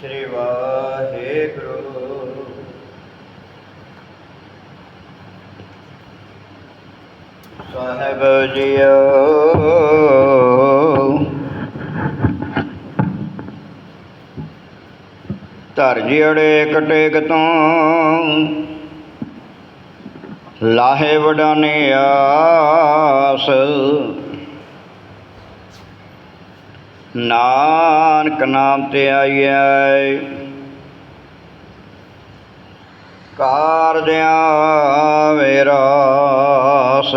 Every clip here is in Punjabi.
ਸ੍ਰੀ ਵਾਹਿਗੁਰੂ। ਸਾਹਿਬ ਜੀਓ। ਧਰ ਜਿਹੜੇ ਕਟੇਕ ਤੋਂ ਲਾਹੇ ਵਡਾਨੇ ਆਸ। ਨਾਨਕ ਨਾਮ ਤੇ ਆਈਐ। ਕਾਰਜਿਆ ਵੇਰਾਸ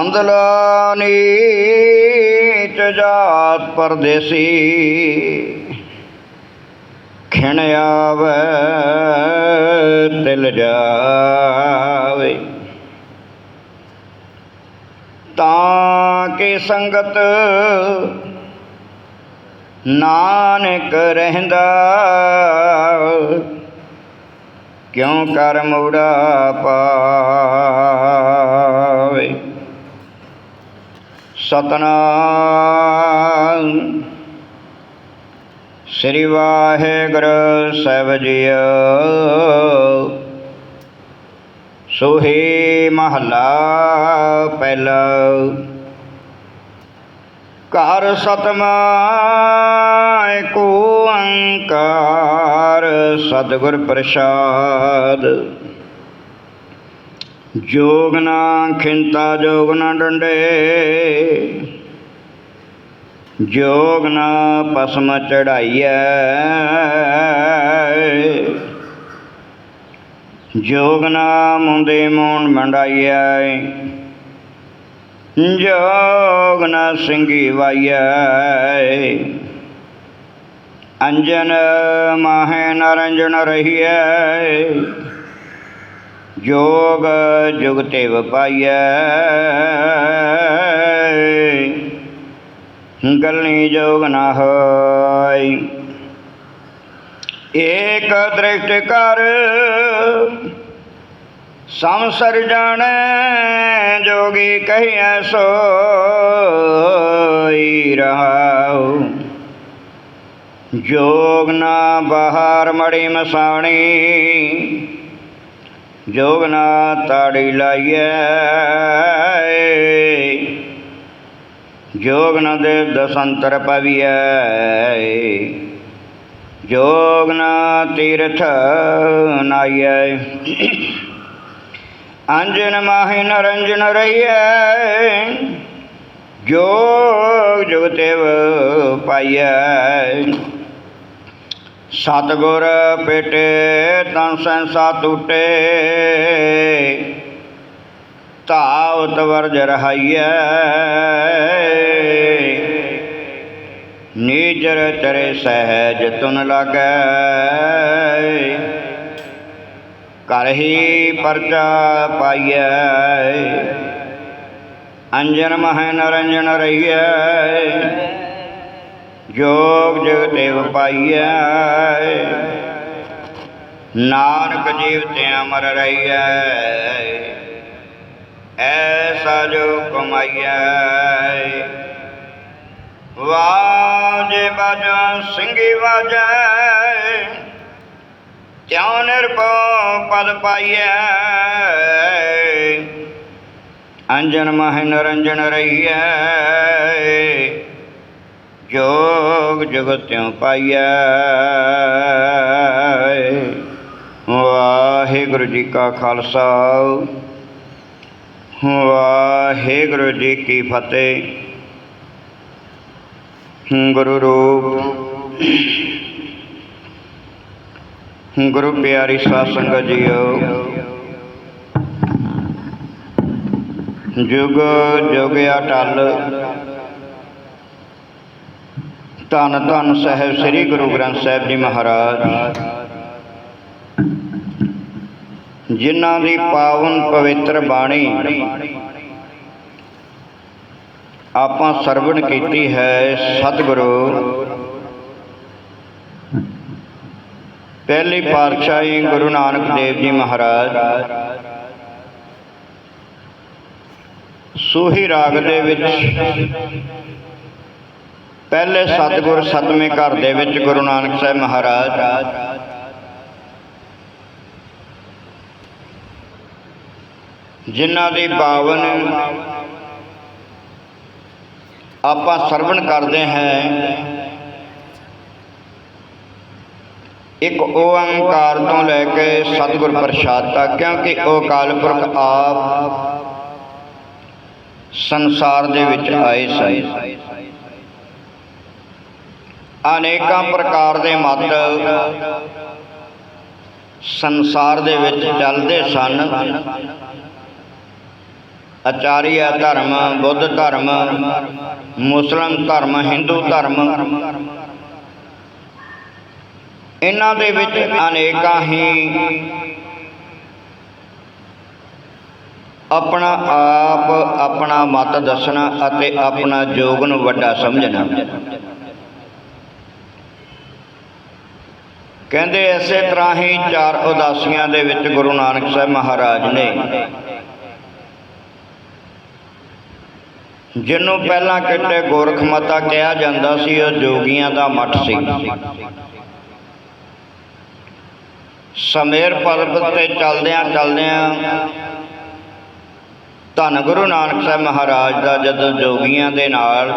ਅੰਦਲਾ ਨੀਚ ਜਾਤ ਪਰਦੇਸੀ। ਖਿਣ ਆਵੇ ਤਿਲ ਜਾਵੇ। ਤਾਂ ਕਿ ਸੰਗਤ ਨਾਨਕ ਰਹਿੰਦਾ ਕਿਉਂ ਕਰ ਮੂੜਾ ਪਾਵੇ। ਸਤਨਾਮ ਸ੍ਰੀ ਵਾਹਿਗੁਰੂ ਸਾਹਿਬ ਜੀਓ। ਸੋਹੇ ਮਹਲਾ ਪਹਿਲਾ। ਘਰ ਸਤਮਾ ਏਕੋ ਓੰਕਾਰ ਸਤਿਗੁਰ ਪ੍ਰਸਾਦ। ਜੋਗ ਨਾ ਖਿੰਤਾ, ਜੋਗ ਨਾ ਡੰਡੇ। ਜੋਗ ਨਾ ਪਸਮ ਚੜਾਈਐ। ਜੋਗ ਨਾ ਮੁੰਦੇ ਮੋਣ ਮੰਡਾਈਐ। ਜੋਗ ਨਾ ਸਿੰਘੀ ਵਾਈਐ। ਅੰਜਨ ਮਾਹੇ ਨਰੰਜਨ ਰਹੀਐ। ਜੋਗ ਜੁਗਤੇ ਵਪਾਈਐ ਗਲਨੀ ਜੋਗ ਨਾ ਹੋਈ ਏਕ ਦ੍ਰਿਸ਼ਟ ਕਰ, ਸੰਸਰ ਜਾਣੈ, ਜੋਗੀ ਕਹੀਐ ਸੋਈ ਰਹਾਉ। ਜੋਗ ਨਾ ਬਾਹਰ ਮੜੀ ਮਸਾਣੀ, ਜੋਗ ਨਾ ਤਾੜੀ ਲਾਈਐ। ਜੋਗ ਨ ਦੇਵ ਦਸੰਤਰ ਪਵੀਐ। ਜੋਗ ਨ ਤੀਰਥ ਨਾਈਐ। ਅੰਜਨ ਮਾਹਿ ਨਰੰਜਨ ਰਹੀਐ। ਜੋਗ ਜੁਗਤੇਵ ਪਾਈਐ। ਸਤਗੁਰ ਪੇਟੇ ਤਨ ਸੰਸਾ ਟੂਟੇ। ਧਾਵਤ ਵਰਜ ਰਹਾਈਐ। ਨੀਜਰ ਚਰੇ ਸਹਿਜ ਤੁਨ ਲਾਗੈ। ਕਰਹੀ ਪਰਚਾ ਪਾਈਐ। ਅੰਜਨ ਮਹਿ ਨਰੰਜਨ ਰਹੀਐ। ਜੋਗ ਜਗਤੇਵ ਪਾਈਐ। ਨਾਨਕ ਜੀਵ ਤੇ ਅਮਰ ਰਹੀਐ। ਐਸਾ ਜੋ ਕਮਾਈਐ। ਵਾਜੇ ਬਾਜਾ ਸਿੰਘੀ ਵਾਜੈ ਤਿਉ ਨਿਰਭਉ ਪਦ ਪਾਈਐ? ਅੰਜਨ ਮਹਿ ਨਰੰਜਨ ਰਹੀਐ, ਜੋਗ ਜਗਤਿਉ ਪਾਈਐ। ਵਾਹਿਗੁਰੂ ਜੀ ਕਾ ਖਾਲਸਾ, ਵਾਹਿਗੁਰੂ ਜੀ ਕੀ ਫਤਿਹ। ਗੁਰੂ ਰੂਪ। ਗੁਰੂ ਪਿਆਰੀ ਸਾਧ ਸੰਗਤ ਜੀਓ। ਜੁਗ ਜੁਗ ਅਟਲ। ਧੰਨ ਧੰਨ ਸਾਹਿਬ ਸ੍ਰੀ ਗੁਰੂ ਗ੍ਰੰਥ ਸਾਹਿਬ ਜੀ ਮਹਾਰਾਜ। ਜਿਨ੍ਹਾਂ ਦੀ ਪਾਵਨ ਪਵਿੱਤਰ ਬਾਣੀ ਆਪਾਂ ਸਰਵਣ ਕੀਤੀ ਹੈ ਸਤਿਗੁਰੂ। ਪਹਿਲੀ ਪਾਤਸ਼ਾਹੀ ਗੁਰੂ ਨਾਨਕ ਦੇਵ ਜੀ ਮਹਾਰਾਜ। ਸੂਹੀ ਰਾਗ ਦੇ ਵਿੱਚ ਪਹਿਲੇ ਸਤਿਗੁਰ ਸਤਵੇਂ ਘਰ ਦੇ ਵਿੱਚ ਗੁਰੂ ਨਾਨਕ ਸਾਹਿਬ ਮਹਾਰਾਜ। ਜਿਨ੍ਹਾਂ ਦੀ ਪਾਵਨ ਆਪਾਂ ਸਰਵਣ ਕਰਦੇ ਹਾਂ। ਇੱਕ ਓੰਕਾਰ ਤੋਂ ਲੈ ਕੇ ਸਤਿਗੁਰ ਪ੍ਰਸਾਦ ਤੱਕ, ਕਿਉਂਕਿ ਉਹ ਅਕਾਲ ਪੁਰਖ ਆਪ ਸੰਸਾਰ ਦੇ ਵਿੱਚ ਆਏ ਸਨ। ਅਨੇਕਾਂ ਪ੍ਰਕਾਰ ਦੇ ਮਤ ਸੰਸਾਰ ਦੇ ਵਿੱਚ ਚੱਲਦੇ ਸਨ। ਆਚਾਰੀਆ ਧਰਮ, ਬੁੱਧ ਧਰਮ, ਮੁਸਲਮ ਧਰਮ, ਹਿੰਦੂ ਧਰਮ। ਇਹਨਾਂ ਦੇ ਵਿੱਚ ਅਨੇਕਾਂ ਹੀ ਆਪਣਾ ਆਪ, ਆਪਣਾ ਮਤ ਦੱਸਣਾ ਅਤੇ ਆਪਣਾ ਜੋਗ ਨੂੰ ਵੱਡਾ ਸਮਝਣਾ। ਕਹਿੰਦੇ ਐਸੇ ਤਰ੍ਹਾਂ ਹੀ ਚਾਰ ਉਦਾਸੀਆਂ ਦੇ ਵਿੱਚ ਗੁਰੂ ਨਾਨਕ ਸਾਹਿਬ ਮਹਾਰਾਜ ਨੇ ਜਿਹਨੂੰ ਪਹਿਲਾਂ ਕਿਤੇ ਗੋਰਖ ਮਤਾ ਕਿਹਾ ਜਾਂਦਾ ਸੀ, ਉਹ ਜੋਗੀਆਂ ਦਾ ਮੱਠ ਸੀ। ਸਮੇਰ ਪਰਬਤ ਤੇ ਚਲਦਿਆਂ ਚਲਦਿਆਂ ਧੰਨ ਗੁਰੂ ਨਾਨਕ ਸਾਹਿਬ ਮਹਾਰਾਜ ਦਾ ਜਦੋਂ ਜੋਗੀਆਂ ਦੇ ਨਾਲ,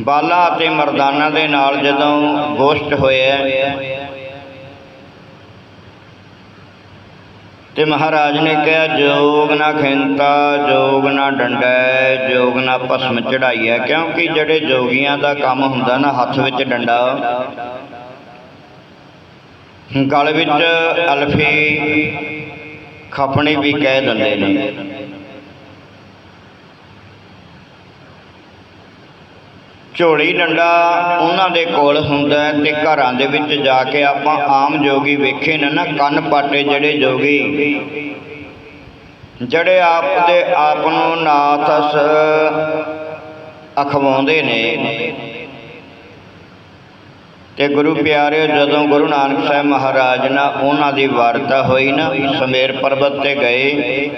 ਬਾਲਾ ਅਤੇ ਮਰਦਾਨਾ ਦੇ ਨਾਲ ਜਦੋਂ ਗੋਸ਼ਟ ਹੋਇਆ ਤੇ ਮਹਾਰਾਜ ਨੇ ਕਿਹਾ, ਜੋਗ ਨਾ ਖਿੰਤਾ, ਜੋਗ ਨਾ ਡੰਡਾ, ਜੋਗ ਨਾ ਭਸਮ ਚੜਾਈਆ ਕਿਉਂਕਿ ਜਿਹੜੇ ਜੋਗੀਆਂ ਦਾ ਕੰਮ ਹੁੰਦਾ ਨਾ, ਹੱਥ ਵਿੱਚ ਡੰਡਾ। ਗਲ ਵਿੱਚ ਅਲਫੀ ਖਪਣੀ ਵੀ ਕਹਿ ਦਿੰਦੇ ਨੇ। ਝੋਲੀ ਡੰਡਾ ਉਹਨਾਂ ਦੇ ਕੋਲ ਹੁੰਦਾ ਹੈ ਤੇ ਘਰਾਂ ਦੇ ਵਿੱਚ ਜਾ ਕੇ ਆਪਾਂ ਆਮ ਜੋਗੀ ਵੇਖੇ ਨੇ ਨਾ, ਕੰਨ ਪਾਟੇ ਜਿਹੜੇ ਜੋਗੀ। ਜਿਹੜੇ ਆਪ ਦੇ ਆਪ ਨੂੰ ਨਾਥਸ ਅਖਵਾਉਂਦੇ ਨੇ। ਤੇ ਗੁਰੂ ਪਿਆਰਿਓ, ਜਦੋਂ ਗੁਰੂ ਨਾਨਕ ਸਾਹਿਬ ਮਹਾਰਾਜ ਨਾਲ ਉਹਨਾਂ ਦੀ ਵਾਰਤਾ ਹੋਈ ਨਾ, ਸਮੇਰ ਪਰਬਤ ਤੇ ਗਏ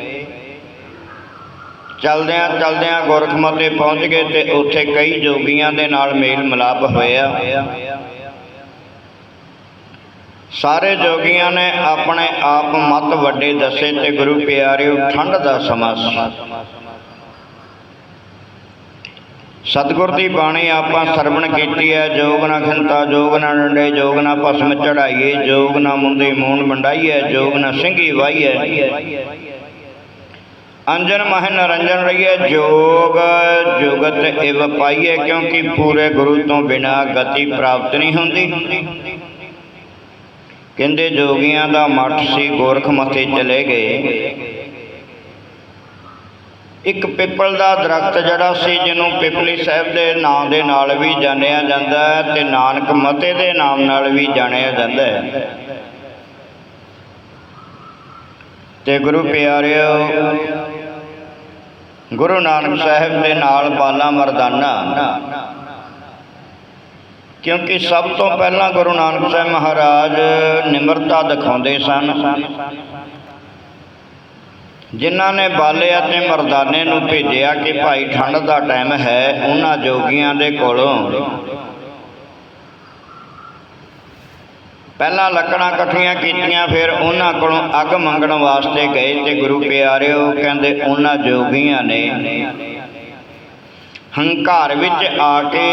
ਚਲਦਿਆਂ ਚਲਦਿਆਂ ਗੁਰਖਮਤੇ ਪਹੁੰਚ ਗਏ ਤੇ ਉੱਥੇ ਕਈ ਜੋਗੀਆਂ ਦੇ ਨਾਲ ਮੇਲ ਮਿਲਾਪ ਹੋਇਆ। ਸਾਰੇ ਜੋਗੀਆਂ ਨੇ ਆਪਣੇ ਆਪ ਮਤ ਵੱਡੇ ਦੱਸੇ ਤੇ ਗੁਰੂ ਪਿਆਰਿਓ, ਠੰਡ ਦਾ ਸਮਾਂ ਸੀ। ਸਤਿਗੁਰ ਦੀ ਬਾਣੀ ਆਪਾਂ ਸਰਵਣ ਕੀਤੀ ਹੈ, ਜੋਗ ਨਾ ਖਿੰਤਾ, ਜੋਗ ਨਾ ਡੰਡੇ, ਜੋਗ ਨਾ ਭਸਮ ਚੜਾਈਏ, ਜੋਗ ਨਾ ਮੁੰਦੀ ਮੂਣ ਮੰਡਾਈਏ ਜੋਗ ਨਾ ਸਿੰਘੀ ਵਾਈਏ ਅੰਜਨ ਮਹਿ ਨਰੰਜਨ ਰਹੀਏ ਜੋਗ ਜੁਗਤ ਇਵ ਪਾਈਏ ਕਿਉਂਕਿ ਪੂਰੇ ਗੁਰੂ ਤੋਂ ਬਿਨਾ ਗਤੀ ਪ੍ਰਾਪਤ ਨਹੀਂ ਹੁੰਦੀ। ਕਹਿੰਦੇ ਜੋਗੀਆਂ ਦਾ ਮੱਠ ਸੀ ਗੋਰਖ ਮੱਥੇ ਚਲੇ ਗਏ। ਇੱਕ ਪਿੱਪਲ ਦਾ ਦਰਖਤ ਜਿਹੜਾ ਸੀ, ਜਿਹਨੂੰ ਪਿਪਲੀ ਸਾਹਿਬ ਦੇ ਨਾਂ ਦੇ ਨਾਲ ਵੀ ਜਾਣਿਆ ਜਾਂਦਾ ਹੈ ਤੇ ਨਾਨਕ ਮਤੇ ਦੇ ਨਾਮ ਨਾਲ ਵੀ ਜਾਣਿਆ ਜਾਂਦਾ ਹੈ। ਤੇ ਗੁਰੂ ਪਿਆਰਿਓ ਗੁਰੂ ਨਾਨਕ ਸਾਹਿਬ ਦੇ ਨਾਲ ਬਾਲਾ ਮਰਦਾਨਾ। ਕਿਉਂਕਿ ਸਭ ਤੋਂ ਪਹਿਲਾਂ ਗੁਰੂ ਨਾਨਕ ਸਾਹਿਬ ਮਹਾਰਾਜ ਨਿਮਰਤਾ ਦਿਖਾਉਂਦੇ ਸਨ। ਜਿਨ੍ਹਾਂ ਨੇ ਬਾਲੇ ਅਤੇ ਮਰਦਾਨੇ ਨੂੰ ਭੇਜਿਆ ਕਿ ਭਾਈ ਠੰਡ ਦਾ ਟਾਈਮ ਹੈ, ਉਹਨਾਂ ਜੋਗੀਆਂ ਦੇ ਕੋਲੋਂ ਪਹਿਲਾਂ ਲੱਕੜਾਂ ਇਕੱਠੀਆਂ ਕੀਤੀਆਂ, ਫਿਰ ਉਹਨਾਂ ਕੋਲੋਂ ਅੱਗ ਮੰਗਣ ਵਾਸਤੇ ਗਏ ਤੇ ਗੁਰੂ ਪਿਆਰਿਓ ਕਹਿੰਦੇ, ਉਹਨਾਂ ਜੋਗੀਆਂ ਨੇ ਹੰਕਾਰ ਵਿੱਚ ਆ ਕੇ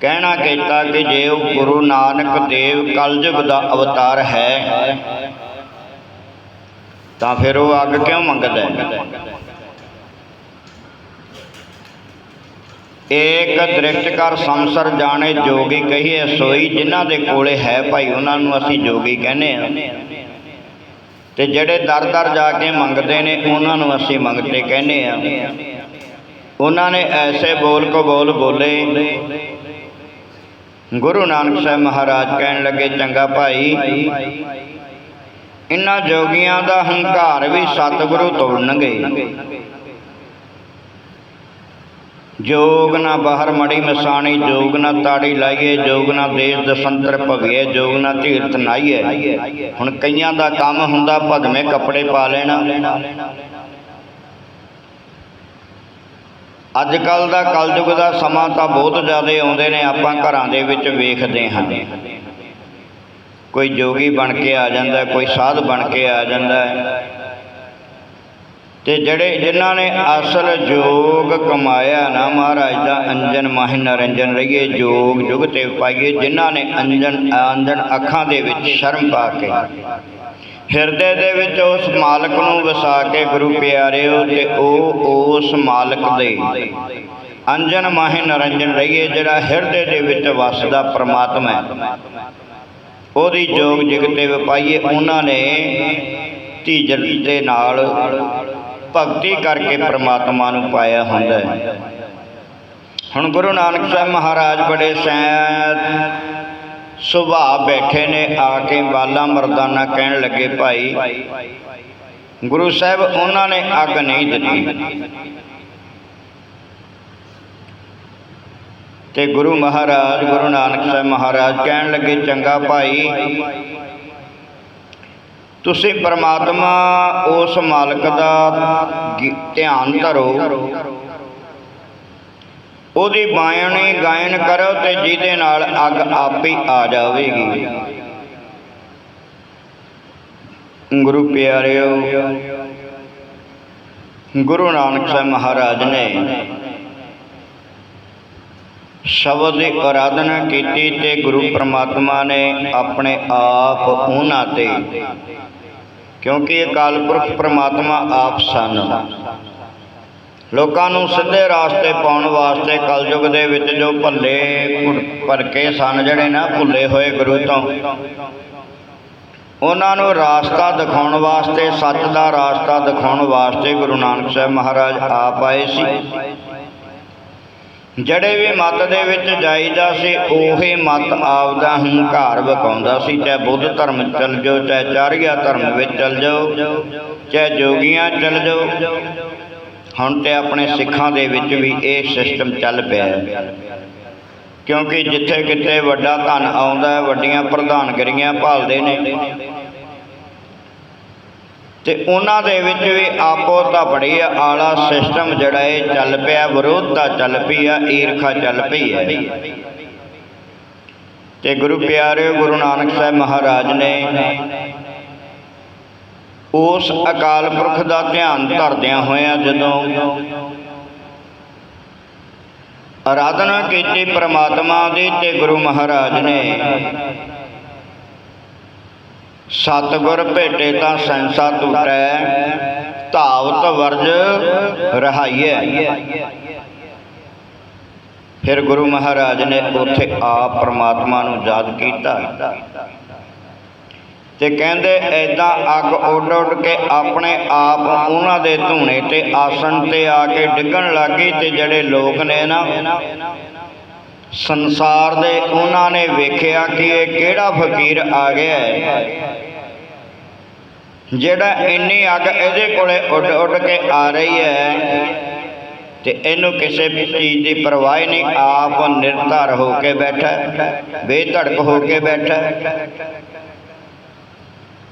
ਕਹਿਣਾ ਕੀਤਾ ਕਿ ਜੇ ਉਹ ਗੁਰੂ ਨਾਨਕ ਦੇਵ ਕਲਯੁਗ ਦਾ ਅਵਤਾਰ ਹੈ, ਤਾਂ ਫਿਰ ਉਹ ਅੱਗ ਕਿਉਂ ਮੰਗਦਾ ਹੈ? ਏਕ ਦ੍ਰਿਸ਼ਟ ਕਰ ਸੰਸਰ ਜਾਣੇ ਜੋਗੀ ਕਹੀਏ, ਸੋਈ ਜਿਨ੍ਹਾਂ ਦੇ ਕੋਲੇ ਹੈ ਭਾਈ, ਉਹਨਾਂ ਨੂੰ ਅਸੀਂ ਜੋਗੀ ਕਹਿੰਦੇ ਆ ਤੇ ਜਿਹੜੇ ਦਰ ਦਰ ਜਾ ਕੇ ਮੰਗਦੇ ਨੇ, ਉਹਨਾਂ ਨੂੰ ਅਸੀਂ ਮੰਗਤੇ ਕਹਿੰਦੇ ਆ ਉਹਨਾਂ ਨੇ ਐਸੇ ਬੋਲ ਕੋ ਬੋਲ ਬੋਲੇ। ਗੁਰੂ ਨਾਨਕ ਸਾਹਿਬ ਮਹਾਰਾਜ ਕਹਿਣ ਲੱਗੇ, ਚੰਗਾ ਭਾਈ, ਇਹਨਾਂ ਜੋਗੀਆਂ ਦਾ ਹੰਕਾਰ ਵੀ ਸਤਿਗੁਰੂ ਤੋੜਨਗੇ। ਜੋਗ ਨਾ ਬਾਹਰ ਮੜੀ ਮਸਾਣੀ, ਜੋਗ ਨਾ ਤਾੜੀ ਲਾਈਏ, ਜੋਗ ਨਾ ਦੇਸ਼ ਦਸੰਤਰ ਭਵੀਏ, ਜੋਗ ਨਾ ਧੀਰਥ ਨਾਈਏ ਹੁਣ ਕਈਆਂ ਦਾ ਕੰਮ ਹੁੰਦਾ ਭਦਵੇਂ ਕੱਪੜੇ ਪਾ ਲੈਣਾ। ਅੱਜ ਕੱਲ ਦਾ ਕਲਯੁਗ ਦਾ ਸਮਾਂ ਤਾਂ ਬਹੁਤ ਜ਼ਿਆਦਾ ਆਉਂਦੇ ਨੇ, ਆਪਾਂ ਘਰਾਂ ਦੇ ਵਿੱਚ ਵੇਖਦੇ ਹਾਂ। ਕੋਈ ਜੋਗੀ ਬਣ ਕੇ ਆ ਜਾਂਦਾ, ਕੋਈ ਸਾਧ ਬਣ ਕੇ ਆ ਜਾਂਦਾ। ਤੇ ਜਿਹੜੇ ਜਿਨ੍ਹਾਂ ਨੇ ਅਸਲ ਜੋਗ ਕਮਾਇਆ ਨਾ ਮਹਾਰਾਜ ਦਾ, ਅੰਜਨ ਮਾਹਿ ਨਰੰਜਨ ਰਹੀਏ, ਜੋਗ ਜੁਗ ਤੇ ਪਾਈਏ, ਜਿਨ੍ਹਾਂ ਨੇ ਅੰਜਨ ਅੰਜਨ ਅੱਖਾਂ ਦੇ ਵਿੱਚ ਸ਼ਰਮ ਪਾ ਕੇ, ਹਿਰਦੇ ਦੇ ਵਿੱਚ ਉਸ ਮਾਲਕ ਨੂੰ ਵਸਾ ਕੇ ਗੁਰੂ ਪਿਆਰਿਓ ਤੇ ਉਹ ਉਸ ਮਾਲਕ ਦੇ ਅੰਜਨ ਮਾਹਿ ਨਰੰਜਨ ਰਹੀਏ, ਜਿਹੜਾ ਹਿਰਦੇ ਦੇ ਵਿੱਚ ਵਸਦਾ ਪ੍ਰਮਾਤਮਾ ਹੈ। ਉਹਦੀ ਜੋਗ ਜਗਤੇ ਵਪਾਈਏ, ਉਹਨਾਂ ਨੇ ਧੀਜਲ ਦੇ ਨਾਲ ਭਗਤੀ ਕਰਕੇ ਪ੍ਰਮਾਤਮਾ ਨੂੰ ਪਾਇਆ ਹੁੰਦਾ ਹੈ। ਹੁਣ ਗੁਰੂ ਨਾਨਕ ਸਾਹਿਬ ਮਹਾਰਾਜ ਬੜੇ ਸੈਦ ਸੁਭਾਅ ਬੈਠੇ ਨੇ, ਆ ਕੇ ਬਾਲਾ ਮਰਦਾਨਾ ਕਹਿਣ ਲੱਗੇ, ਭਾਈ, ਗੁਰੂ ਸਾਹਿਬ ਉਹਨਾਂ ਨੇ ਅੱਗ ਨਹੀਂ ਦਿੱਤੀ। ਤੇ ਗੁਰੂ ਮਹਾਰਾਜ, ਗੁਰੂ ਨਾਨਕ ਸਾਹਿਬ ਮਹਾਰਾਜ ਕਹਿਣ ਲੱਗੇ, ਚੰਗਾ ਭਾਈ ਤੁਸੀਂ ਪਰਮਾਤਮਾ, ਉਸ ਮਾਲਕ ਦਾ ਧਿਆਨ ਧਰੋ। ਉਹਦੀ ਬਾਣੀ ਗਾਇਨ ਕਰੋ ਤੇ ਜਿਹਦੇ ਨਾਲ ਅੱਗ ਆਪੇ ਆ ਜਾਵੇਗੀ। ਗੁਰੂ ਪਿਆਰਿਓ, ਗੁਰੂ ਨਾਨਕ ਸਾਹਿਬ ਮਹਾਰਾਜ ਨੇ ਸ਼ਬਦ ਦੀ ਆਰਾਧਨਾ ਕੀਤੀ ਤੇ ਗੁਰੂ ਪ੍ਰਮਾਤਮਾ ਨੇ ਆਪਣੇ ਆਪ ਉਹਨਾਂ ਤੇ। ਕਿਉਂਕਿ ਅਕਾਲ ਪੁਰਖ ਪ੍ਰਮਾਤਮਾ ਆਪ ਸਨ। ਲੋਕਾਂ ਨੂੰ ਸਿੱਧੇ ਰਾਸਤੇ ਪਾਉਣ ਵਾਸਤੇ ਕਲਯੁਗ ਦੇ ਵਿੱਚ ਜੋ ਭੱਲੇ ਭੁ- ਭਰਕੇ ਸਨ, ਜਿਹੜੇ ਨਾ ਭੁੱਲੇ ਹੋਏ ਗੁਰੂ ਤੋਂ, ਉਹਨਾਂ ਨੂੰ ਰਾਸਤਾ ਦਿਖਾਉਣ ਵਾਸਤੇ, ਸੱਚ ਦਾ ਰਾਸਤਾ ਦਿਖਾਉਣ ਵਾਸਤੇ ਗੁਰੂ ਨਾਨਕ ਸਾਹਿਬ ਮਹਾਰਾਜ ਆਪ ਆਏ ਸੀ। ਜਿਹੜੇ ਵੀ ਮਤ ਦੇ ਵਿੱਚ ਜਾਈਦਾ ਸੀ, ਉਹੀ ਮਤ ਆਪਦਾ ਹੰਕਾਰ ਵਿਖਾਉਂਦਾ ਸੀ। ਚਾਹੇ ਬੁੱਧ ਧਰਮ ਚੱਲ ਜਾਓ, ਚਾਹੇ ਚਾਰੀਆ ਧਰਮ ਵਿੱਚ ਚੱਲ ਜਾਓ, ਚਾਹੇ ਜੋਗੀਆਂ ਚੱਲ ਜਾਓ। ਹੁਣ ਤੇ ਆਪਣੇ ਸਿੱਖਾਂ ਦੇ ਵਿੱਚ ਵੀ ਇਹ ਸਿਸਟਮ ਚੱਲ ਪਿਆ ਹੈ। ਕਿਉਂਕਿ ਜਿੱਥੇ ਕਿਤੇ ਵੱਡਾ ਧਨ ਆਉਂਦਾ, ਵੱਡੀਆਂ ਪ੍ਰਧਾਨਗਰੀਆਂ ਭਾਲਦੇ ਨੇ। ਤੇ ਉਹਨਾਂ ਦੇ ਵਿੱਚ ਵੀ ਆਪੋ ਤਾਂ ਆਲਾ ਸਿਸਟਮ ਜਿਹੜਾ ਇਹ ਚੱਲ ਪਿਆ ਵਿਰੋਧਤਾ ਚੱਲ ਪਈ ਆ, ਈਰਖਾ ਚੱਲ ਪਈ ਹੈ ਤੇ ਗੁਰੂ ਪਿਆਰੇ ਗੁਰੂ ਨਾਨਕ ਸਾਹਿਬ ਮਹਾਰਾਜ ਨੇ ਉਸ ਅਕਾਲ ਪੁਰਖ ਦਾ ਧਿਆਨ ਧਰਦਿਆਂ ਹੋਇਆਂ ਜਦੋਂ ਆਰਾਧਨਾ ਕੀਤੀ ਪ੍ਰਮਾਤਮਾ ਦੀ ਤੇ ਗੁਰੂ ਮਹਾਰਾਜ ਨੇ ਸਤਿਗੁਰ ਭੇਟੇ ਤਾਂ ਸੈਂਸਾ ਟੁੱਟੈ, ਧਾਵਤ ਵਰਜ ਰਹਾਈਐ। ਫਿਰ ਗੁਰੂ ਮਹਾਰਾਜ ਨੇ ਉੱਥੇ ਆਪ ਪ੍ਰਮਾਤਮਾ ਨੂੰ ਯਾਦ ਕੀਤਾ ਤੇ ਕਹਿੰਦੇ ਐਦਾਂ ਅੱਗ ਉੱਡ ਉੱਡ ਕੇ ਆਪਣੇ ਆਪ ਉਹਨਾਂ ਦੇ ਧੂਣੇ ਤੇ ਆਸਣ ਤੇ ਆ ਕੇ ਡਿੱਗਣ ਲੱਗੀ ਤੇ ਜਿਹੜੇ ਲੋਕ ਨੇ ਨਾ ਸੰਸਾਰ ਦੇ ਉਹਨਾਂ ਨੇ ਵੇਖਿਆ ਕਿ ਇਹ ਕਿਹੜਾ ਫਕੀਰ ਆ ਗਿਆ ਹੈ ਜਿਹੜਾ ਇੰਨੀ ਅੱਗ ਇਹਦੇ ਕੋਲੇ ਉੱਡ ਉੱਡ ਕੇ ਆ ਰਹੀ ਹੈ ਤੇ ਇਹਨੂੰ ਕਿਸੇ ਵੀ ਚੀਜ਼ ਦੀ ਪਰਵਾਹ ਨਹੀਂ, ਆਪ ਨਿਰਧਰ ਹੋ ਕੇ ਬੈਠਾ, ਬੇਧੜਕ ਹੋ ਕੇ ਬੈਠਾ ਹੈ।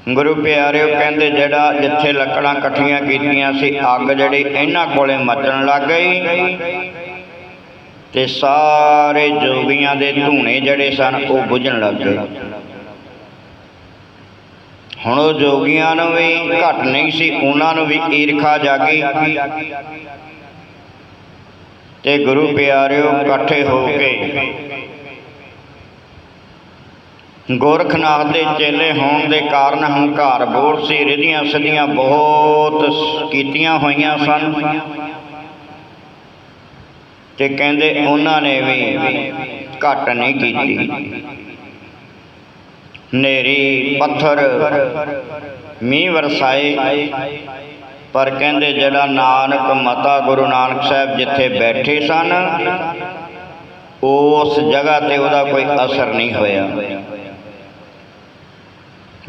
ਗੁਰੂ ਪਿਆਰਿਓ, ਕਹਿੰਦੇ ਜਿਹੜਾ ਜਿੱਥੇ ਲੱਕੜਾਂ ਇਕੱਠੀਆਂ ਕੀਤੀਆਂ ਸੀ, ਅੱਗ ਜਿਹੜੀ ਇਹਨਾਂ ਕੋਲੇ ਮੱਚਣ ਲੱਗ ਗਈ ਤੇ ਸਾਰੇ ਜੋਗੀਆਂ ਦੇ ਧੂਣੇ ਜਿਹੜੇ ਸਨ, ਉਹ ਬੁਝਣ ਲੱਗ ਗਏ। ਹੁਣ ਉਹ ਜੋਗੀਆਂ ਨੂੰ ਵੀ ਘਟ ਨਹੀਂ ਸੀ, ਉਹਨਾਂ ਨੂੰ ਵੀ ਈਰਖਾ ਜਾਗੀ। ਤੇ ਗੁਰੂ ਪਿਆਰਿਓ, ਇਕੱਠੇ ਹੋ ਕੇ ਗੋਰਖਨਾਥ ਦੇ ਚੇਲੇ ਹੋਣ ਦੇ ਕਾਰਨ ਹੰਕਾਰ ਬੋਲ ਸੀ ਰਿਧੀਆਂ ਸਦੀਆਂ ਬਹੁਤ ਕੀਤੀਆਂ ਹੋਈਆਂ ਸਨ। ਤੇ ਕਹਿੰਦੇ ਉਹਨਾਂ ਨੇ ਵੀ ਘਟ ਨਹੀਂ ਕੀਤੀ। ਨੇਰੀ ਪੱਥਰ, ਮੀਂਹ ਵਰਸਾਏ। ਪਰ ਕਹਿੰਦੇ ਜਿਹੜਾ ਨਾਨਕ ਮਤਾ ਗੁਰੂ ਨਾਨਕ ਸਾਹਿਬ ਜਿੱਥੇ ਬੈਠੇ ਸਨ, ਉਸ ਜਗ੍ਹਾ ਤੇ ਉਹਦਾ ਕੋਈ ਅਸਰ ਨਹੀਂ ਹੋਇਆ।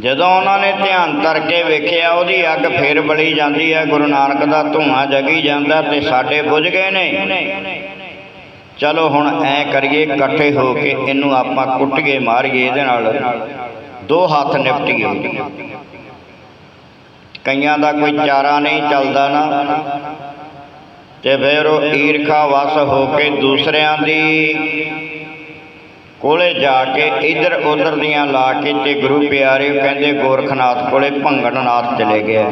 ਜਦੋਂ ਉਹਨਾਂ ਨੇ ਧਿਆਨ ਧਰ ਕੇ ਵੇਖਿਆ, ਉਹਦੀ ਅੱਗ ਫੇਰ ਬਲੀ ਜਾਂਦੀ ਹੈ, ਗੁਰੂ ਨਾਨਕ ਦਾ ਧੂਆਂ ਜਗੀ ਜਾਂਦਾ ਤੇ ਸਾਡੇ ਬੁਝ ਗਏ ਨੇ। ਚਲੋ ਹੁਣ ਐ ਕਰੀਏ, ਇਕੱਠੇ ਹੋ ਕੇ ਇਹਨੂੰ ਆਪਾਂ ਕੁੱਟੀਏ, ਮਾਰੀਏ, ਇਹਦੇ ਨਾਲ ਦੋ ਹੱਥ ਨਿਪਟੀਏ। ਕਈਆਂ ਦਾ ਕੋਈ ਚਾਰਾ ਨਹੀਂ ਚੱਲਦਾ ਨਾ, ਤੇ ਫਿਰ ਉਹ ਈਰਖਾ ਵਸ ਹੋ ਕੇ ਦੂਸਰਿਆਂ ਦੀ ਕੋਲੇ ਜਾ ਕੇ ਇੱਧਰ ਉੱਧਰ ਦੀਆਂ ਲਾ ਕੇ ਤੇ ਗੁਰੂ ਪਿਆਰੇ ਕਹਿੰਦੇ, ਗੋਰਖਨਾਥ ਕੋਲੇ ਭੰਗੜਨਾਥ ਚਲੇ ਗਿਆ।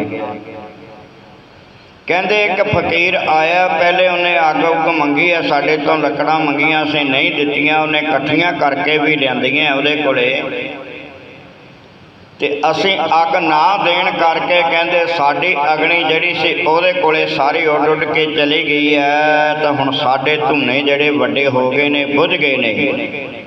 ਕਹਿੰਦੇ ਇੱਕ ਫਕੀਰ ਆਇਆ, ਪਹਿਲੇ ਉਹਨੇ ਅੱਗ ਉੱਗ ਮੰਗੀ ਆ, ਸਾਡੇ ਤੋਂ ਲੱਕੜਾਂ ਮੰਗੀਆਂ ਸੀ, ਨਹੀਂ ਦਿੱਤੀਆਂ, ਉਹਨੇ ਇਕੱਠੀਆਂ ਕਰਕੇ ਵੀ ਲਿਆਂਦੀਆਂ ਉਹਦੇ ਕੋਲੇ। ਤੇ ਅਸੀਂ ਅੱਗ ਨਾ ਦੇਣ ਕਰਕੇ ਕਹਿੰਦੇ, ਸਾਡੀ ਅਗਨੀ ਜਿਹੜੀ ਸੀ, ਉਹਦੇ ਕੋਲੇ ਸਾਰੀ ਉੱਡ ਉੱਡ ਕੇ ਚਲੀ ਗਈ ਹੈ ਤਾਂ ਹੁਣ ਸਾਡੇ ਧੂਨੇ ਜਿਹੜੇ ਵੱਡੇ ਹੋ ਗਏ ਨੇ, ਬੁੱਝ ਗਏ ਨੇ।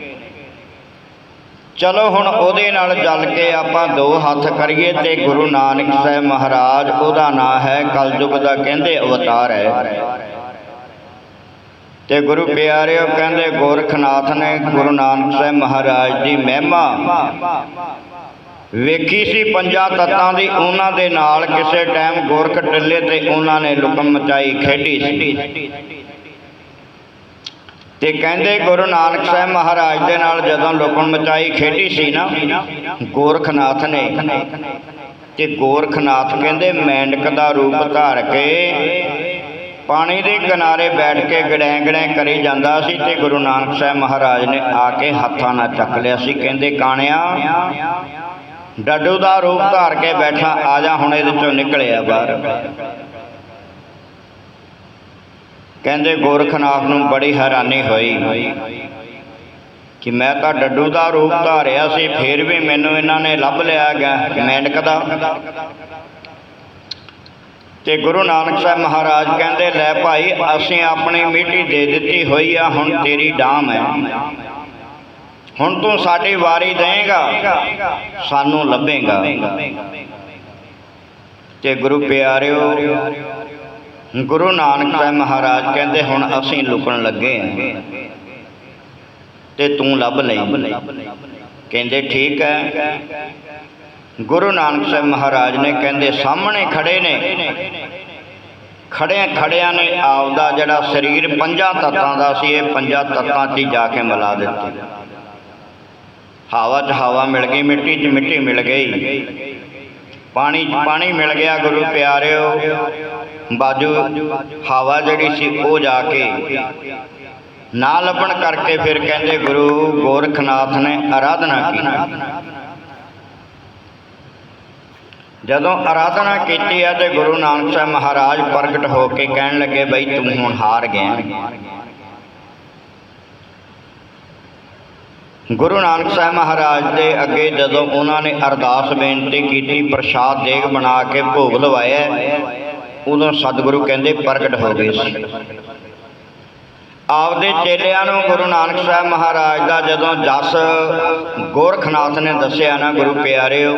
ਚਲੋ ਹੁਣ ਉਹਦੇ ਨਾਲ ਜਲ ਕੇ ਆਪਾਂ ਦੋ ਹੱਥ ਕਰੀਏ ਤੇ ਗੁਰੂ ਨਾਨਕ ਸਾਹਿਬ ਮਹਾਰਾਜ, ਉਹਦਾ ਨਾਂ ਹੈ ਕਲਯੁਗ ਦਾ ਕਹਿੰਦੇ ਅਵਤਾਰ ਹੈ। ਤੇ ਗੁਰੂ ਪਿਆਰਿਓ, ਕਹਿੰਦੇ ਗੋਰਖਨਾਥ ਨੇ ਗੁਰੂ ਨਾਨਕ ਸਾਹਿਬ ਮਹਾਰਾਜ ਦੀ ਮਹਿਮਾ ਵੇਖੀ ਸੀ ਪੰਜਾਂ ਤੱਤਾਂ ਦੀ, ਉਹਨਾਂ ਦੇ ਨਾਲ ਕਿਸੇ ਟਾਈਮ ਗੋਰਖ ਟੱਲੇ ਤੇ ਉਹਨਾਂ ਨੇ ਲੁਕਮ ਮਚਾਈ ਖੇਡੀ ਸੀ। ਤੇ ਕਹਿੰਦੇ ਗੁਰੂ ਨਾਨਕ ਸਾਹਿਬ ਮਹਾਰਾਜ ਦੇ ਨਾਲ ਜਦੋਂ ਲੋਕਣ ਮਚਾਈ ਖੇਡੀ ਸੀ ਨਾ, ਗੋਰਖਨਾਥ ਨੇ। ਤੇ ਗੋਰਖਨਾਥ ਕਹਿੰਦੇ ਮੈਂਡਕ ਦਾ ਰੂਪ ਧਾਰ ਕੇ ਪਾਣੀ ਦੇ ਕਿਨਾਰੇ ਬੈਠ ਕੇ ਗੜੈਂ ਗੜੈਂ ਕਰੀ ਜਾਂਦਾ ਸੀ ਤੇ ਗੁਰੂ ਨਾਨਕ ਸਾਹਿਬ ਮਹਾਰਾਜ ਨੇ ਆ ਕੇ ਹੱਥਾਂ ਨਾਲ ਚੱਕ ਲਿਆ ਸੀ। ਕਹਿੰਦੇ, ਕਾਣਿਆ, ਡੱਡੂ ਦਾ ਰੂਪ ਧਾਰ ਕੇ ਬੈਠਾ, ਆ ਜਾ, ਹੁਣ ਇਹਦੇ ਚੋਂ ਨਿਕਲਿਆ ਬਾਹਰ। ਕਹਿੰਦੇ ਗੋਰਖਨਾਥ ਨੂੰ ਬੜੀ ਹੈਰਾਨੀ ਹੋਈ ਕਿ ਮੈਂ ਤਾਂ ਡੱਡੂ ਦਾ ਰੂਪ ਧਾਰਿਆ ਸੀ, ਫਿਰ ਵੀ ਮੈਨੂੰ ਇਹਨਾਂ ਨੇ ਲੱਭ ਲਿਆ ਗਿਆ ਮੈਂਡਕ ਦਾ। ਤੇ ਗੁਰੂ ਨਾਨਕ ਸਾਹਿਬ ਮਹਾਰਾਜ ਕਹਿੰਦੇ, ਲੈ ਭਾਈ, ਅਸੀਂ ਆਪਣੀ ਮਿੱਟੀ ਦੇ ਦਿੱਤੀ ਹੋਈ ਆ, ਹੁਣ ਤੇਰੀ ਡਾਮ ਹੈ। ਹੁਣ ਤੂੰ ਸਾਡੀ ਵਾਰੀ ਦੇਂਗਾ ਸਾਨੂੰ ਲੱਭੇਗਾ। ਤੇ ਗੁਰੂ ਪਿਆਰਿਓ ਗੁਰੂ ਨਾਨਕ ਸਾਹਿਬ ਮਹਾਰਾਜ ਕਹਿੰਦੇ ਹੁਣ ਅਸੀਂ ਲੁਕਣ ਲੱਗੇ ਹਾਂ ਤੇ ਤੂੰ ਲੱਭ ਲਈ। ਕਹਿੰਦੇ ਠੀਕ ਹੈ ਗੁਰੂ ਨਾਨਕ ਸਾਹਿਬ ਮਹਾਰਾਜ ਨੇ ਕਹਿੰਦੇ ਸਾਹਮਣੇ ਖੜੇ ਨੇ। ਖੜਿਆਂ ਖੜਿਆਂ ਨੇ ਆਪਦਾ ਜਿਹੜਾ ਸਰੀਰ ਪੰਜਾਂ ਤੱਤਾਂ ਦਾ ਸੀ, ਇਹ ਪੰਜਾਂ ਤੱਤਾਂ 'ਚ ਹੀ ਜਾ ਕੇ ਮਿਲਾ ਦਿੱਤਾ। ਹਵਾ 'ਚ ਹਵਾ ਮਿਲ ਗਈ, ਮਿੱਟੀ 'ਚ ਮਿੱਟੀ ਮਿਲ ਗਈ। ਪਾਣੀ 'ਚ ਪਾਣੀ ਮਿਲ ਗਿਆ, ਗੁਰੂ ਪਿਆਰਿਓ। ਬਾਜੂ, ਹਵਾ ਜਿਹੜੀ ਸੀ, ਉਹ ਜਾ ਕੇ ਨਾ ਲੱਭਣ ਕਰਕੇ ਫਿਰ ਕਹਿੰਦੇ ਗੁਰੂ ਗੋਰਖਨਾਥ ਨੇ ਆਰਾਧਨਾ ਕੀਤੀ। ਜਦੋਂ ਆਰਾਧਨਾ ਕੀਤੀ ਹੈ ਤੇ ਗੁਰੂ ਨਾਨਕ ਸਾਹਿਬ ਮਹਾਰਾਜ ਪ੍ਰਗਟ ਹੋ ਕੇ ਕਹਿਣ ਲੱਗੇ, ਬਈ ਤੂੰ ਹੁਣ ਹਾਰ ਗਿਆ ਗੁਰੂ ਨਾਨਕ ਸਾਹਿਬ ਮਹਾਰਾਜ ਦੇ ਅੱਗੇ ਜਦੋਂ ਉਹਨਾਂ ਨੇ ਅਰਦਾਸ ਬੇਨਤੀ ਕੀਤੀ, ਪ੍ਰਸ਼ਾਦ ਦੇਗ ਬਣਾ ਕੇ ਭੋਗ ਲਵਾਇਆ ਉਦੋਂ ਸਤਿਗੁਰੂ ਕਹਿੰਦੇ ਪ੍ਰਗਟ ਹੋ ਗਏ ਸੀ। ਆਪਦੇ ਚੇਲਿਆਂ ਨੂੰ ਗੁਰੂ ਨਾਨਕ ਸਾਹਿਬ ਮਹਾਰਾਜ ਦਾ ਜਦੋਂ ਜਸ ਗੋਰਖਨਾਥ ਨੇ ਦੱਸਿਆ ਨਾ, ਗੁਰੂ ਪਿਆਰਿਓ,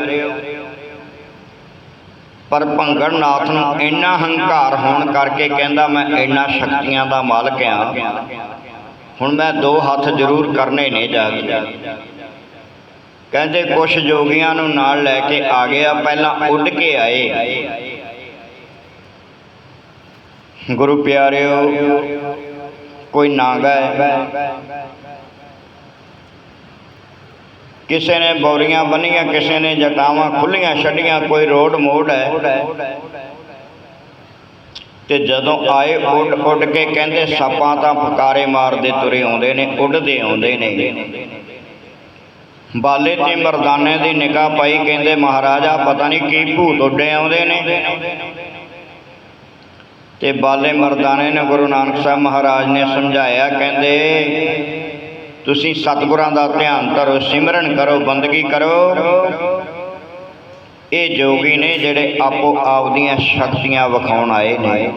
ਪਰ ਭੰਗੜਨਾਥ ਨੂੰ ਇੰਨਾ ਹੰਕਾਰ ਹੋਣ ਕਰਕੇ ਕਹਿੰਦਾ, ਮੈਂ ਇੰਨਾ ਸ਼ਕਤੀਆਂ ਦਾ ਮਾਲਕ ਆ। ਹੁਣ ਮੈਂ ਦੋ ਹੱਥ ਜ਼ਰੂਰ ਕਰਨੇ ਨੇ ਜਾ ਕੇ। ਕਹਿੰਦੇ, ਕੁਛ ਜੋਗੀਆਂ ਨੂੰ ਨਾਲ ਲੈ ਕੇ ਆ ਗਿਆ, ਪਹਿਲਾਂ ਉੱਡ ਕੇ ਆਏ। ਗੁਰੂ ਪਿਆਰਿਓ, ਕੋਈ ਨਾਗਾ ਹੈ? ਕਿਸੇ ਨੇ ਬੌਰੀਆਂ ਬੰਨੀਆਂ, ਕਿਸੇ ਨੇ ਜਟਾਵਾਂ ਖੁੱਲੀਆਂ ਛੱਡੀਆਂ, ਕੋਈ ਰੋਡ ਮੋੜ ਹੈ? ਤੇ ਜਦੋਂ ਆਏ, ਉੱਡ ਉੱਡ ਕੇ ਕਹਿੰਦੇ, ਸੱਪਾਂ ਤਾਂ ਫਕਾਰੇ ਮਾਰਦੇ ਤੁਰੇ ਆਉਂਦੇ ਨੇ, ਉੱਡਦੇ ਆਉਂਦੇ ਨੇ। ਬਾਲੇ ਤੇ ਮਰਦਾਨੇ ਦੀ ਨਿਗਾਹ ਪਾਈ ਕਹਿੰਦੇ, ਮਹਾਰਾਜਾ, ਪਤਾ ਨਹੀਂ ਕੀ ਭੂਤ ਉੱਡੇ ਆਉਂਦੇ ਨੇ। ਤੇ ਬਾਲੇ ਮਰਦਾਨੇ ਨੇ ਗੁਰੂ ਨਾਨਕ ਸਾਹਿਬ ਮਹਾਰਾਜ ਨੇ ਸਮਝਾਇਆ, ਕਹਿੰਦੇ, ਤੁਸੀਂ ਸਤਿਗੁਰਾਂ ਦਾ ਧਿਆਨ ਧਰੋ, ਸਿਮਰਨ ਕਰੋ, ਬੰਦਗੀ ਕਰੋ। ਇਹ ਜੋਗੀ ਨੇ ਜਿਹੜੇ ਆਪੋ ਆਪ ਦੀਆਂ ਸ਼ਕਤੀਆਂ ਵਿਖਾਉਣ ਆਏ ਨੇ।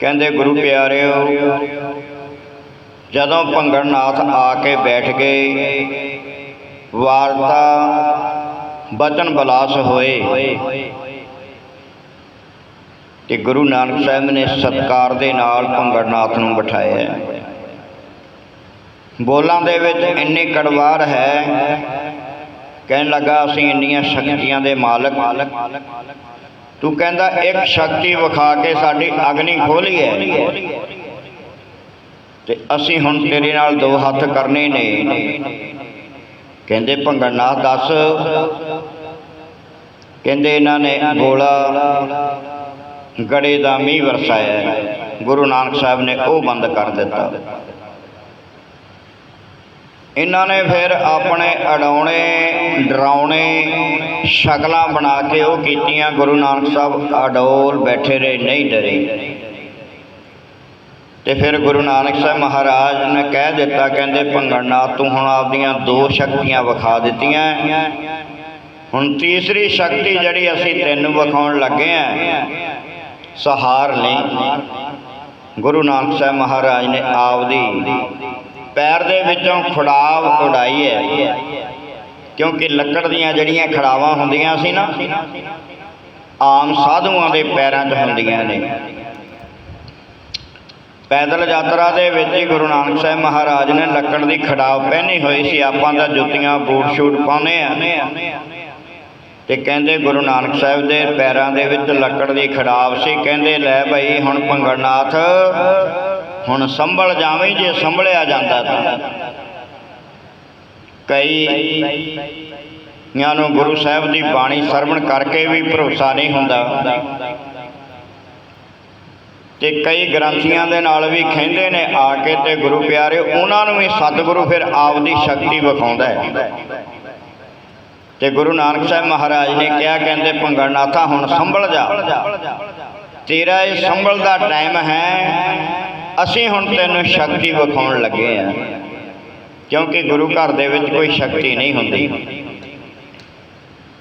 ਕਹਿੰਦੇ, ਗੁਰੂ ਪਿਆਰਿਓ, ਜਦੋਂ ਭੰਗੜਨਾਥ ਆ ਕੇ ਬੈਠ ਗਏ, ਵਾਰਤਾ ਬਚਨ ਬਲਾਸ ਹੋਏ। ਤੇ ਗੁਰੂ ਨਾਨਕ ਸਾਹਿਬ ਨੇ ਸਤਕਾਰ ਦੇ ਨਾਲ ਭੰਗੜਨਾਥ ਨੂੰ ਬਿਠਾਇਆ ਬੋਲਾਂ ਦੇ ਵਿੱਚ ਇੰਨੀ ਕੜਵਾਰ ਹੈ, ਕਹਿਣ ਲੱਗਾ, ਅਸੀਂ ਇੰਨੀਆਂ ਸ਼ਕਤੀਆਂ ਦੇ ਮਾਲਕ ਤੂੰ ਕਹਿੰਦਾ, ਇੱਕ ਸ਼ਕਤੀ ਵਿਖਾ ਕੇ ਸਾਡੀ ਅਗਨੀ ਖੋਲੀ ਹੈ। ਤੇ ਅਸੀਂ ਹੁਣ ਤੇਰੇ ਨਾਲ ਦੋ ਹੱਥ ਕਰਨੇ ਨੇ। ਕਹਿੰਦੇ ਭੰਗੜਨਾਥ ਦੱਸ। ਕਹਿੰਦੇ, ਇਹਨਾਂ ਨੇ ਬੋਲਾ ਗੜੇ ਦਾ ਮੀਂਹ ਵਰਸਾਇਆ ਗੁਰੂ ਨਾਨਕ ਸਾਹਿਬ ਨੇ ਉਹ ਬੰਦ ਕਰ ਦਿੱਤਾ। ਇਹਨਾਂ ਨੇ ਫਿਰ ਆਪਣੇ ਅਡਾਉਣੇ, ਡਰਾਉਣੇ ਸ਼ਕਲਾਂ ਬਣਾ ਕੇ ਉਹ ਕੀਤੀਆਂ। ਗੁਰੂ ਨਾਨਕ ਸਾਹਿਬ ਅਡੋਲ ਬੈਠੇ ਰਹੇ, ਨਹੀਂ ਡਰੇ। ਤੇ ਫਿਰ ਗੁਰੂ ਨਾਨਕ ਸਾਹਿਬ ਮਹਾਰਾਜ ਨੇ ਕਹਿ ਦਿੱਤਾ, ਕਹਿੰਦੇ ਭੰਗਣਨਾਥ ਤੂੰ ਹੁਣ ਆਪਦੀਆਂ ਦੋ ਸ਼ਕਤੀਆਂ ਵਿਖਾ ਦਿੱਤੀਆਂ ਹੁਣ ਤੀਸਰੀ ਸ਼ਕਤੀ ਜਿਹੜੀ ਅਸੀਂ ਤੈਨੂੰ ਵਿਖਾਉਣ ਲੱਗੇ ਆ ਸਹਾਰ ਲਈ। ਗੁਰੂ ਨਾਨਕ ਸਾਹਿਬ ਮਹਾਰਾਜ ਨੇ ਆਪਦੀ ਪੈਰ ਦੇ ਵਿੱਚੋਂ ਖੜਾਵ ਉਡਾਈ ਹੈ। ਕਿਉਂਕਿ ਲੱਕੜ ਦੀਆਂ ਜਿਹੜੀਆਂ ਖੜਾਵਾਂ ਹੁੰਦੀਆਂ ਸੀ ਨਾ, ਆਮ ਸਾਧੂਆਂ ਦੇ ਪੈਰਾਂ 'ਚ ਹੁੰਦੀਆਂ ਨੇ। ਪੈਦਲ ਯਾਤਰਾ ਦੇ ਵਿੱਚ ਹੀ ਗੁਰੂ ਨਾਨਕ ਸਾਹਿਬ ਮਹਾਰਾਜ ਨੇ ਲੱਕੜ ਦੀ ਖੜਾਵ ਪਹਿਨੀ ਹੋਈ ਸੀ। ਆਪਾਂ ਤਾਂ ਜੁੱਤੀਆਂ ਬੂਟ ਸ਼ੂਟ ਪਾਉਂਦੇ ਆ। ਤੇ ਕਹਿੰਦੇ ਗੁਰੂ ਨਾਨਕ ਸਾਹਿਬ ਦੇ ਪੈਰਾਂ ਦੇ ਵਿੱਚ ਲੱਕੜ ਦੀ ਖੜਾਵ ਸੀ। ਕਹਿੰਦੇ, ਲੈ ਭਾਈ ਹੁਣ ਭੰਗੜਨਾਥ ਹੁਣ ਸੰਭਲ ਜਾਵੇਂ ਜੇ ਸੰਭਲਿਆ ਜਾਂਦਾ ਤਾਂ। ਕਈ ਆਂ ਨੂੰ ਗੁਰੂ ਸਾਹਿਬ ਦੀ ਬਾਣੀ ਸਰਵਣ ਕਰਕੇ ਵੀ ਭਰੋਸਾ ਨਹੀਂ ਹੁੰਦਾ। ਤੇ ਕਈ ਗ੍ਰੰਥੀਆਂ ਦੇ ਨਾਲ ਵੀ ਖੈਂਦੇ ਨੇ ਆ ਕੇ ਤੇ ਗੁਰੂ ਪਿਆਰੇ, ਉਹਨਾਂ ਨੂੰ ਵੀ ਸਤਿਗੁਰੂ ਫਿਰ ਆਪਦੀ ਸ਼ਕਤੀ ਵਿਖਾਉਂਦਾ ਹੈ। ਤੇ ਗੁਰੂ ਨਾਨਕ ਸਾਹਿਬ ਮਹਾਰਾਜ ਨੇ ਕਿਹਾ, ਕਹਿੰਦੇ ਭੰਗੜਨਾਥਾ ਹੁਣ ਸੰਭਲ ਜਾ। ਤੇਰਾ ਇਹ ਸੰਭਲ ਦਾ ਟਾਈਮ ਹੈ। ਅਸੀਂ ਹੁਣ ਤੈਨੂੰ ਸ਼ਕਤੀ ਵਿਖਾਉਣ ਲੱਗੇ ਆ। ਕਿਉਂਕਿ ਗੁਰੂ ਘਰ ਦੇ ਵਿੱਚ ਕੋਈ ਸ਼ਕਤੀ ਨਹੀਂ ਹੁੰਦੀ।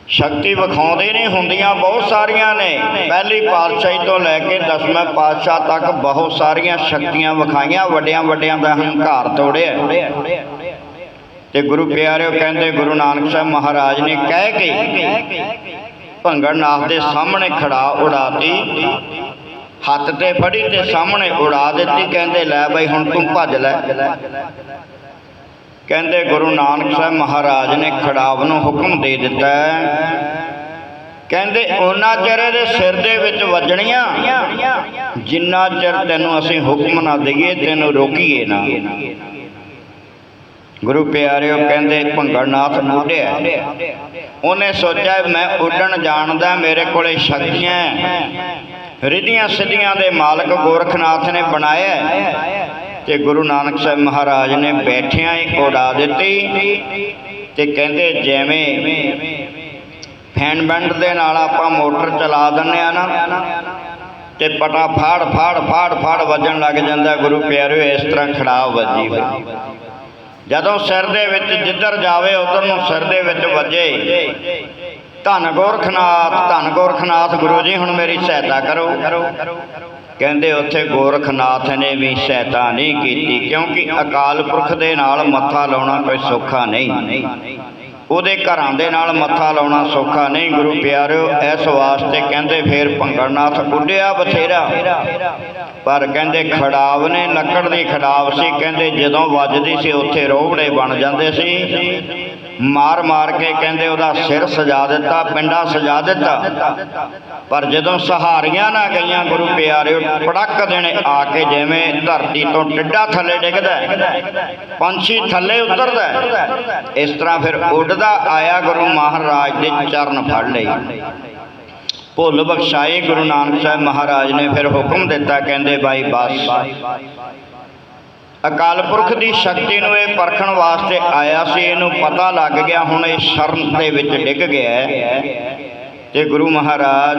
ਸ਼ਕਤੀ ਵਿਖਾਉਂਦੇ ਨਹੀਂ ਹੁੰਦੀਆਂ, ਬਹੁਤ ਸਾਰੀਆਂ ਨੇ। ਪਹਿਲੀ ਪਾਤਸ਼ਾਹੀ ਤੋਂ ਲੈ ਕੇ ਦਸਵੇਂ ਪਾਤਸ਼ਾਹ ਤੱਕ ਬਹੁਤ ਸਾਰੀਆਂ ਸ਼ਕਤੀਆਂ ਵਿਖਾਈਆਂ ਵੱਡਿਆਂ ਵੱਡਿਆਂ ਦਾ ਹੰਕਾਰ ਤੋੜਿਆ। ਤੇ ਗੁਰੂ ਪਿਆਰਿਓ ਕਹਿੰਦੇ ਗੁਰੂ ਨਾਨਕ ਸਾਹਿਬ ਮਹਾਰਾਜ ਨੇ ਕਹਿ ਕੇ ਭੰਗੜ ਨਾਥ ਦੇ ਸਾਹਮਣੇ ਖੜਾ ਉਡਾਤੀ। ਹੱਥ ਤੇ ਫੜੀ ਤੇ ਸਾਹਮਣੇ ਉਡਾ ਦਿੱਤੀ, ਕਹਿੰਦੇ, ਲੈ ਬਈ, ਹੁਣ ਤੂੰ ਭੱਜ ਲੈ। ਕਹਿੰਦੇ ਗੁਰੂ ਨਾਨਕ ਸਾਹਿਬ ਮਹਾਰਾਜ ਨੇ ਖੜਾਵ ਨੂੰ ਹੁਕਮ ਦੇ ਦਿੱਤਾ। ਕਹਿੰਦੇ, ਉਹਨਾਂ ਚਿਰ ਦੇ ਸਿਰ ਦੇ ਵਿੱਚ ਵੱਜਣੀਆਂ, ਜਿੰਨਾ ਚਿਰ ਤੈਨੂੰ ਅਸੀਂ ਹੁਕਮ ਨਾ ਦਈਏ, ਤੈਨੂੰ ਰੋਕੀਏ ਨਾ। ਗੁਰੂ ਪਿਆਰਿਓ, ਕਹਿੰਦੇ ਭੰਗੜਨਾਥ ਉੱਡਿਆ। ਉਹਨੇ ਸੋਚਿਆ, ਮੈਂ ਉੱਡਣ ਜਾਣਦਾ, ਮੇਰੇ ਕੋਲੇ ਸ਼ਕਤੀਆਂ ਰਿਧੀਆਂ ਸਿੱਧੀਆਂ ਦੇ ਮਾਲਕ ਗੋਰਖਨਾਥ ਨੇ ਬਣਾਇਆ ਹੈ। ਤੇ ਗੁਰੂ ਨਾਨਕ ਸਾਹਿਬ ਮਹਾਰਾਜ ਨੇ ਬੈਠਿਆਂ ਹੀ ਉਡਾ ਦਿੱਤੀ ਤੇ ਕਹਿੰਦੇ, ਜਿਵੇਂ ਫੈਨ ਬੰਡ ਦੇ ਨਾਲ ਆਪਾਂ ਮੋਟਰ ਚਲਾ ਦਿੰਨੇ ਆ ਨਾ, ਤੇ ਪਟਾ ਫਾੜ ਫਾੜ ਫਾੜ ਫਾੜ ਵੱਜਣ ਲੱਗ ਜਾਂਦਾ। ਗੁਰੂ ਪਿਆਰਿਓ, ਇਸ ਤਰ੍ਹਾਂ ਖੜਾ ਵੱਜੀ ਹੋਈ। ਜਦੋਂ ਸਿਰ ਦੇ ਵਿੱਚ ਜਿੱਧਰ ਜਾਵੇ, ਉਧਰ ਨੂੰ ਸਿਰ ਦੇ ਵਿੱਚ ਵੱਜੇ। ਧੰਨ ਗੋਰਖਨਾਥ ਧੰਨ ਗੋਰਖਨਾਥ, ਗੁਰੂ ਜੀ, ਹੁਣ ਮੇਰੀ ਸਹਾਇਤਾ ਕਰੋ। ਕਹਿੰਦੇ ਉੱਥੇ ਗੋਰਖਨਾਥ ਨੇ ਵੀ ਸਹਾਇਤਾ ਨਹੀਂ ਕੀਤੀ, ਕਿਉਂਕਿ ਅਕਾਲ ਪੁਰਖ ਦੇ ਨਾਲ ਮੱਥਾ ਲਾਉਣਾ ਕੋਈ ਸੌਖਾ ਨਹੀਂ। ਉਹਦੇ ਘਰਾਂ ਦੇ ਨਾਲ ਮੱਥਾ ਲਾਉਣਾ ਸੌਖਾ ਨਹੀਂ, ਗੁਰੂ ਪਿਆਰਿਓ, ਇਸ ਵਾਸਤੇ ਕਹਿੰਦੇ ਫੇਰ ਭੰਗੜਨਾਥ ਉੱਡਿਆ ਬਥੇਰਾ। ਪਰ ਕਹਿੰਦੇ ਖੜਾਵ ਨੇ, ਲੱਕੜ ਦੀ ਖੜਾਵ ਸੀ, ਕਹਿੰਦੇ ਜਦੋਂ ਵੱਜਦੀ ਸੀ ਉੱਥੇ ਰੋਬੜੇ ਬਣ ਜਾਂਦੇ ਸੀ। ਮਾਰ ਮਾਰ ਕੇ ਕਹਿੰਦੇ ਉਹਦਾ ਸਿਰ ਸਜਾ ਦਿੱਤਾ, ਪਿੰਡਾ ਸਜਾ ਦਿੱਤਾ। ਪਰ ਜਦੋਂ ਸਹਾਰੀਆਂ ਨਾ ਗਈਆਂ ਗੁਰੂ ਪਿਆਰਿਓ ਪੜਕ ਦੇਣੇ ਆ ਕੇ ਜਿਵੇਂ ਧਰਤੀ ਤੋਂ ਟਿੱਡਾ ਥੱਲੇ ਡਿੱਗਦਾ ਪੰਛੀ ਥੱਲੇ ਉਤਰਦਾ ਇਸ ਤਰ੍ਹਾਂ ਫਿਰ ਉੱਡਦਾ ਆਇਆ ਗੁਰੂ ਮਹਾਰਾਜ ਦੇ ਚਰਨ ਫੜ ਲਈ ਭੁੱਲ ਬਖਸ਼ਾਏ ਗੁਰੂ ਨਾਨਕ ਸਾਹਿਬ ਮਹਾਰਾਜ ਨੇ ਫਿਰ ਹੁਕਮ ਦਿੱਤਾ, ਕਹਿੰਦੇ ਬਾਈ, ਬਸ। ਅਕਾਲ ਪੁਰਖ ਦੀ ਸ਼ਕਤੀ ਨੂੰ ਇਹ ਪਰਖਣ ਵਾਸਤੇ ਆਇਆ ਸੀ, ਇਹਨੂੰ ਪਤਾ ਲੱਗ ਗਿਆ, ਹੁਣ ਇਹ ਸ਼ਰਨ ਦੇ ਵਿੱਚ ਡਿੱਗ ਗਿਆ ਹੈ। ਤੇ ਗੁਰੂ ਮਹਾਰਾਜ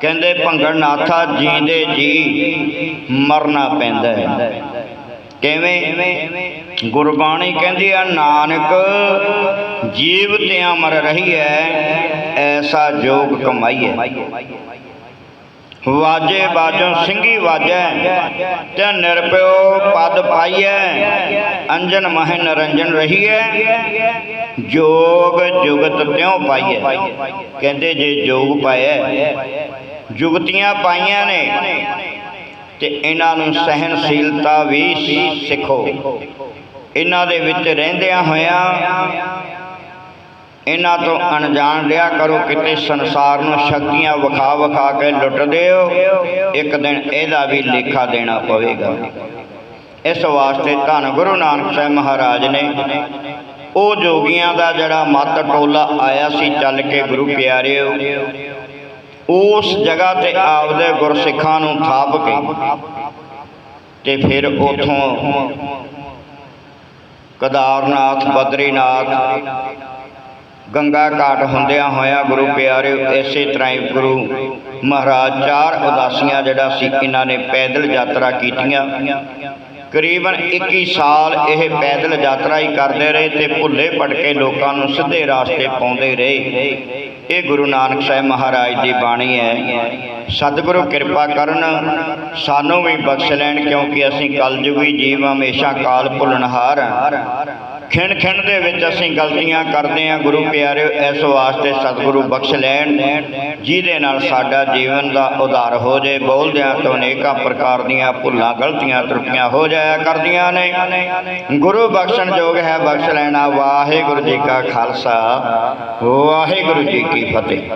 ਕਹਿੰਦੇ, ਭੰਗੜਨਾਥਾ ਜੀਂਦੇ ਜੀ, ਮਰਨਾ ਪੈਂਦਾ ਹੈ। ਕਿਵੇਂ? ਗੁਰਬਾਣੀ ਕਹਿੰਦੀ ਆ, ਨਾਨਕ ਜੀਵ ਤੇ ਅਮਰ ਰਹੀ ਹੈ, ਐਸਾ ਜੋਗ ਕਮਾਈਏ ਵਾਜੇ ਬਾਜੋਂ ਸਿੰਘੀ ਵਾਜੈ, ਤੇ ਨਿਰਪਿਓ ਪਦ ਪਾਈਐ, ਅੰਜਨ ਮਹਿ ਨਰੰਜਨ ਰਹੀਐ, ਜੋਗ ਜੁਗਤ ਤਿਉ ਪਾਈਐ। ਕਹਿੰਦੇ ਜੇ ਜੋਗ ਪਾਇਆ ਜੁਗਤੀਆਂ ਪਾਈਆਂ ਨੇ, ਤੇ ਇਹਨਾਂ ਨੂੰ ਸਹਿਨਸ਼ੀਲਤਾ ਵੀ ਸਿੱਖੋ। ਇਹਨਾਂ ਦੇ ਵਿੱਚ ਰਹਿੰਦਿਆਂ ਹੋਇਆਂ ਇਹਨਾਂ ਤੋਂ ਅਣਜਾਣ ਰਿਹਾ ਕਰੋ, ਕਿਤੇ ਸੰਸਾਰ ਨੂੰ ਸ਼ਕਤੀਆਂ ਵਿਖਾ ਵਿਖਾ ਕੇ ਲੁੱਟਦੇ ਹੋ ਇੱਕ ਦਿਨ ਇਹਦਾ ਵੀ ਲੇਖਾ ਦੇਣਾ ਪਵੇਗਾ। ਇਸ ਵਾਸਤੇ ਧੰਨ ਗੁਰੂ ਨਾਨਕ ਸਾਹਿਬ ਮਹਾਰਾਜ ਨੇ ਉਹ ਜੋਗੀਆਂ ਦਾ ਜਿਹੜਾ ਮੱਤ ਟੋਲਾ ਆਇਆ ਸੀ ਚੱਲ ਕੇ ਗੁਰੂ ਪਿਆਰਿਓ, ਉਸ ਜਗ੍ਹਾ ਤੇ ਆਪਦੇ ਗੁਰਸਿੱਖਾਂ ਨੂੰ ਥਾਪ ਕੇ ਤੇ ਫਿਰ ਉਥੋਂ ਕਦਾਰਨਾਥ, ਬਦਰੀਨਾਥ ਗੰਗਾ ਘਾਟ ਹੁੰਦਿਆਂ ਹੋਇਆਂ ਗੁਰੂ ਪਿਆਰਿਓ ਇਸੇ ਤਰ੍ਹਾਂ ਹੀ ਗੁਰੂ ਮਹਾਰਾਜ ਚਾਰ ਉਦਾਸੀਆਂ ਜਿਹੜਾ ਸੀ, ਇਹਨਾਂ ਨੇ ਪੈਦਲ ਯਾਤਰਾ ਕੀਤੀਆਂ। ਕਰੀਬਨ 21 ਸਾਲ ਇਹ ਪੈਦਲ ਯਾਤਰਾ ਹੀ ਕਰਦੇ ਰਹੇ ਤੇ ਭੁੱਲੇ ਭਟਕੇ ਲੋਕਾਂ ਨੂੰ ਸਿੱਧੇ ਰਾਸਤੇ ਪਾਉਂਦੇ ਰਹੇ। ਇਹ ਗੁਰੂ ਨਾਨਕ ਸਾਹਿਬ ਮਹਾਰਾਜ ਦੀ ਬਾਣੀ ਹੈ, ਸਤਿਗੁਰੂ ਕਿਰਪਾ ਕਰਨ, ਸਾਨੂੰ ਵੀ ਬਖਸ਼ ਲੈਣ, ਕਿਉਂਕਿ ਅਸੀਂ ਕਲਯੁਗੀ ਜੀਵ ਹਮੇਸ਼ਾ ਕਾਲ ਭੁੱਲਣਹਾਰ ਹਾਂ। ਖਿਣ ਖਿਣ ਦੇ ਵਿੱਚ ਅਸੀਂ ਗਲਤੀਆਂ ਕਰਦੇ ਹਾਂ। ਗੁਰੂ ਪਿਆਰਿਓ, ਇਸ ਵਾਸਤੇ ਸਤਿਗੁਰੂ ਬਖਸ਼ ਲੈਣ। ਜਿਹਦੇ ਨਾਲ ਸਾਡਾ ਜੀਵਨ ਦਾ ਉਧਾਰ ਹੋ ਜਾਏ, ਬੋਲਦਿਆਂ ਤੋਂ ਅਨੇਕਾਂ ਪ੍ਰਕਾਰ ਦੀਆਂ ਭੁੱਲਾਂ, ਗਲਤੀਆਂ ਤਰੁੱਟੀਆਂ ਹੋ ਜਾਇਆ ਕਰਦੀਆਂ ਨੇ। ਗੁਰੂ ਬਖਸ਼ਣ ਯੋਗ ਹੈ, ਬਖਸ਼ ਲੈਣਾ। ਵਾਹਿਗੁਰੂ ਜੀ ਕਾ ਖਾਲਸਾ। ਵਾਹਿਗੁਰੂ ਜੀ ਕੀ ਫਤਿਹ।